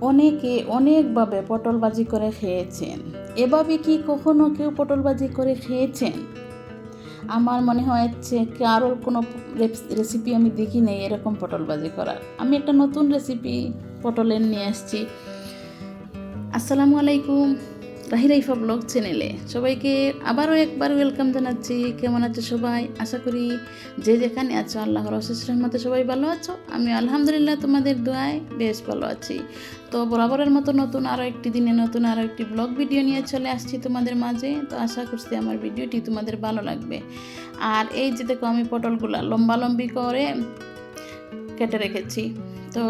অনেকে অনেকভাবে পটলবাজি করে খেয়েছেন। এভাবে কি কখনো কেউ পটলবাজি করে খেয়েছেন? আমার মনে হচ্ছে কারোর কোনো রেসিপি আমি দেখি নেই এরকম পটলবাজি করার। আমি একটা নতুন রেসিপি পটলের নিয়ে আসছি। আসসালামু আলাইকুম। রাহিরাইফা ব্লগ চ্যানেলে সবাইকে আবারও একবার ওয়েলকাম জানাচ্ছি। কেমন আছো সবাই? আশা করি যে যেখানে আছো, আল্লাহর অশেষ রহমতে সবাই ভালো আছো। আমি আলহামদুলিল্লাহ তোমাদের দোয়ায় বেশ ভালো আছি। তো বরাবরের মতো নতুন আরও একটি দিনে নতুন আরও একটি ব্লগ ভিডিও নিয়ে চলে আসছি তোমাদের মাঝে। তো আশা করছি আমার ভিডিওটি তোমাদের ভালো লাগবে। আর এই যে দেখো আমি পটলগুলা লম্বা লম্বি করে কেটে রেখেছি। তো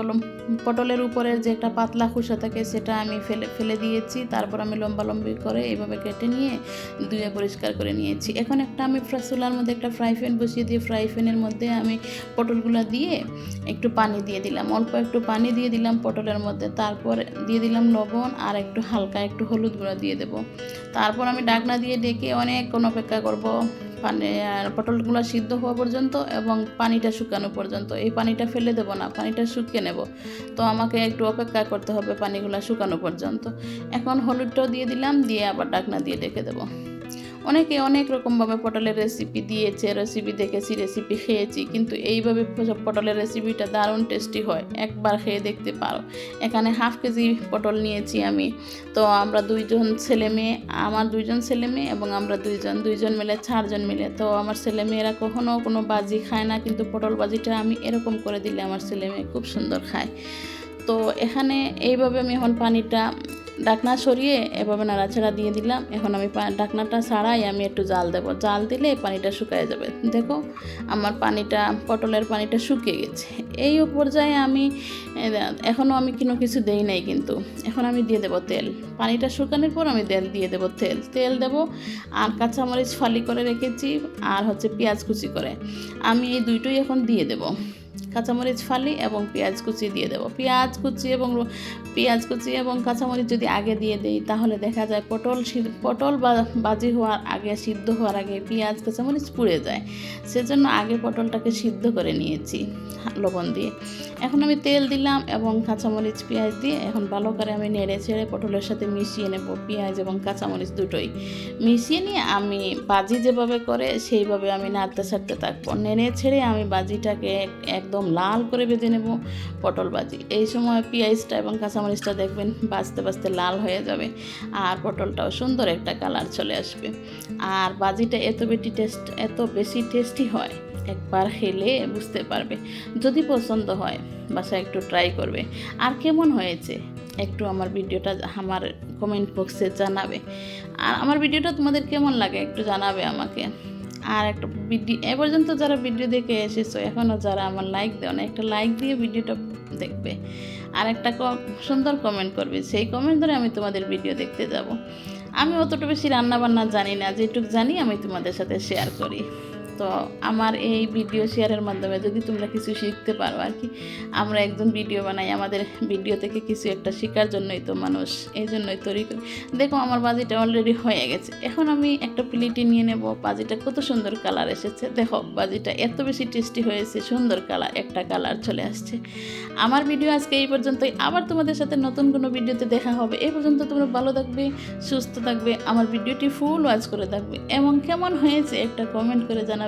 পটলের উপরে যে একটা পাতলা খোসা থাকে সেটা আমি ফেলে ফেলে দিয়েছি। তারপর আমি লম্বা লম্বি করে এইভাবে কেটে নিয়ে ধুয়ে পরিষ্কার করে নিয়েছি। এখন একটা আমি চুলার মধ্যে একটা ফ্রাই প্যান বসিয়ে দিয়ে ফ্রাই প্যানের মধ্যে আমি পটলগুলো দিয়ে একটু পানি দিয়ে দিলাম। অল্প একটু পানি দিয়ে দিলাম পটলের মধ্যে। তারপর দিয়ে দিলাম লবণ আর একটু হালকা একটু হলুদ গুঁড়ো দিয়ে দেবো। তারপর আমি ডাকনা দিয়ে ডেকে অনেকক্ষণ অপেক্ষা করব। পানি পটলগুলো সিদ্ধ হওয়া পর্যন্ত এবং পানিটা শুকানো পর্যন্ত। এই পানিটা ফেলে দেবো না, পানিটা শুকিয়ে নেব। তো আমাকে একটু অপেক্ষা করতে হবে পানিগুলো শুকানো পর্যন্ত। এখন হলুদটাও দিয়ে দিলাম, দিয়ে আবার ডাকনা দিয়ে ডেকে দেবো। অনেকে অনেক রকমভাবে পটলের রেসিপি দিয়েছে রেসিপি দেখেছি রেসিপি খেয়েছি, কিন্তু এইভাবে পটলের রেসিপিটা দারুণ টেস্টি হয়। একবার খেয়ে দেখতে পারো। এখানে হাফ কেজি পটল নিয়েছি আমি। তো আমরা দুইজন ছেলে মেয়ে, আমার দুইজন ছেলে মেয়ে এবং আমরা দুইজন দুইজন মিলে, চারজন মিলে। তো আমার ছেলে মেয়েরা কখনো কোনো বাজি খায় না, কিন্তু পটল বাজিটা আমি এরকম করে দিলে আমার ছেলে মেয়ে খুব সুন্দর খায়। তো এখানে এইভাবে আমি এখন পানিটা ডাকনা সরিয়ে এভাবে নাড়াচাড়া দিয়ে দিলাম। এখন আমি ডাকনাটা ছাড়াই আমি একটু জাল দেবো। জাল দিলে পানিটা শুকিয়ে যাবে। দেখো, আমার পানিটা, পটলের পানিটা শুকিয়ে গেছে। এই পর্যায়ে আমি এখনও আমি কোনো কিছু দেই নাই কিন্তু। এখন আমি দিয়ে দেবো তেল। পানিটা শুকানোর পর আমি তেল দিয়ে দেবো তেল। তেল দেব, আর কাঁচামরিচ ফালি করে রেখেছি, আর হচ্ছে পেঁয়াজ কুচি করে। আমি এই দুইটোই এখন দিয়ে দেবো। কাঁচামরিচ, ফালি এবং পেঁয়াজ কুচি দিয়ে দেবো। পেঁয়াজ কুচি এবং পেঁয়াজ কুচি এবং কাঁচামরিচ যদি আগে দিয়ে দিই, তাহলে দেখা যায় পটল পটল বাজি হওয়ার আগে, সিদ্ধ হওয়ার আগে পেঁয়াজ, কাঁচামরিচ পুড়ে যায়। সেজন্য আগে পটলটাকে সিদ্ধ করে নিয়েছি লবণ দিয়ে। এখন আমি তেল দিলাম এবং কাঁচামরিচ, পেঁয়াজ দিয়ে এখন ভালো করে আমি নেড়ে ছেড়ে পটলের সাথে মিশিয়ে নেব। পেঁয়াজ এবং কাঁচামরিচ দুটোই। মিশিয়ে নিয়ে আমি বাজি যেভাবে করে, সেইভাবে আমি নাড়তে ছাড়তে থাকব। নেড়ে ছেড়ে আমি বাজিটাকে এক- একদম লাল করে বেঁধে নেব পটল বাজি এই সময় পেঁয়াজটা এবং কাঁচামরিচটা দেখবেন বাজতে বাজতে লাল হয়ে যাবে আর পটলটাও সুন্দর একটা কালার চলে আসবে। আর বাজিটা এত বেশি টেস্ট, এত বেশি টেস্টি হয়, একবার খেলে বুঝতে পারবে। যদি পছন্দ হয়, বাসায় একটু ট্রাই করবে। আর কেমন হয়েছে? একটু আমার ভিডিওটা আমার কমেন্ট বক্সে জানাবে। আর আমার ভিডিওটা তোমাদের কেমন লাগে একটু জানাবে আমাকে। আর একটা ভিডিও, এ পর্যন্ত যারা ভিডিও দেখে এসেছ এখনও যারা আমার লাইক দেয় না একটা লাইক দিয়ে ভিডিওটা দেখবে। আর একটা সুন্দর কমেন্ট করবে, সেই কমেন্ট ধরে আমি তোমাদের ভিডিও দেখতে যাব। আমি অতটা বেশি রান্নাবান্না জানি না, যেটুকু জানি আমি তোমাদের সাথে শেয়ার করি। তো আমার এই ভিডিও শেয়ারের মাধ্যমে যদি তোমরা কিছু শিখতে পারো আর কি, আমরা একজন ভিডিও বানাই, আমাদের ভিডিও থেকে কিছু একটা শেখার জন্যই তো মানুষ এই জন্যই তৈরি করি। দেখো, আমার বাজিটা অলরেডি হয়ে গেছে। এখন আমি একটা প্লেটে নিয়ে নেব। বাজিটা কত সুন্দর কালার এসেছে। দেখো, বাজিটা এত বেশি টেস্টি হয়েছে, সুন্দর কালার একটা কালার চলে আসছে। আমার ভিডিও আজকে এই পর্যন্তই। আবার তোমাদের সাথে নতুন কোনো ভিডিওতে দেখা হবে। এই পর্যন্ত তোমরা ভালো থাকবে, সুস্থ থাকবে, আমার ভিডিওটি ফুল ওয়াচ করে থাকবে। এবং কেমন হয়েছে, একটা কমেন্ট করে জানাবে।